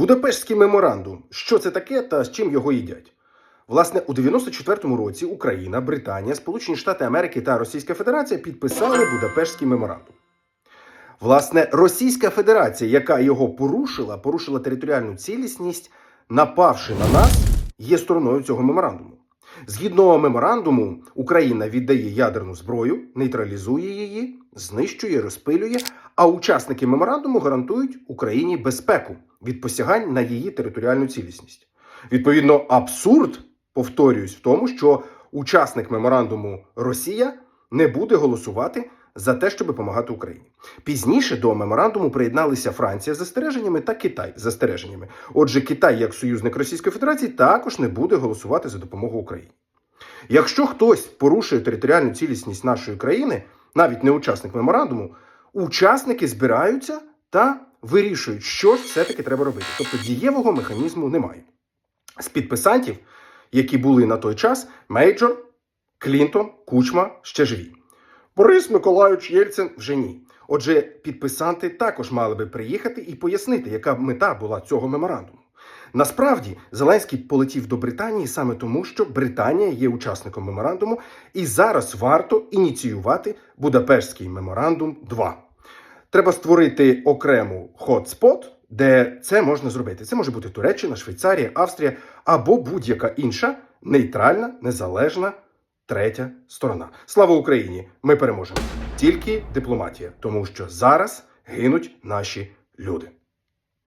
Будапештський меморандум. Що це таке та з чим його їдять? Власне, у 94-му році Україна, Британія, Сполучені Штати Америки та Російська Федерація підписали Будапештський меморандум. Власне, Російська Федерація, яка його порушила, порушила територіальну цілісність, напавши на нас, є стороною цього меморандуму. Згідно меморандуму, Україна віддає ядерну зброю, нейтралізує її, знищує, розпилює. А учасники меморандуму гарантують Україні безпеку від посягань на її територіальну цілісність. Відповідно, абсурд, повторююсь, в тому, що учасник меморандуму Росія не буде голосувати за те, щоб допомагати Україні. Пізніше до меморандуму приєдналися Франція з застереженнями та Китай з застереженнями. Отже, Китай, як союзник Російської Федерації, також не буде голосувати за допомогу Україні. Якщо хтось порушує територіальну цілісність нашої країни, навіть не учасник меморандуму, учасники збираються та вирішують, що ж все-таки треба робити. Тобто дієвого механізму немає. З підписантів, які були на той час, Мейджор, Клінтон, Кучма ще живі. Борис Миколайович Єльцин вже ні. Отже, підписанти також мали би приїхати і пояснити, яка мета була цього меморандуму. Насправді, Зеленський полетів до Британії саме тому, що Британія є учасником меморандуму, і зараз варто ініціювати Будапештський меморандум 2. Треба створити окрему хотспот, де це можна зробити. Це може бути Туреччина, Швейцарія, Австрія або будь-яка інша нейтральна, незалежна третя сторона. Слава Україні! Ми переможемо. Тільки дипломатія, тому що зараз гинуть наші люди.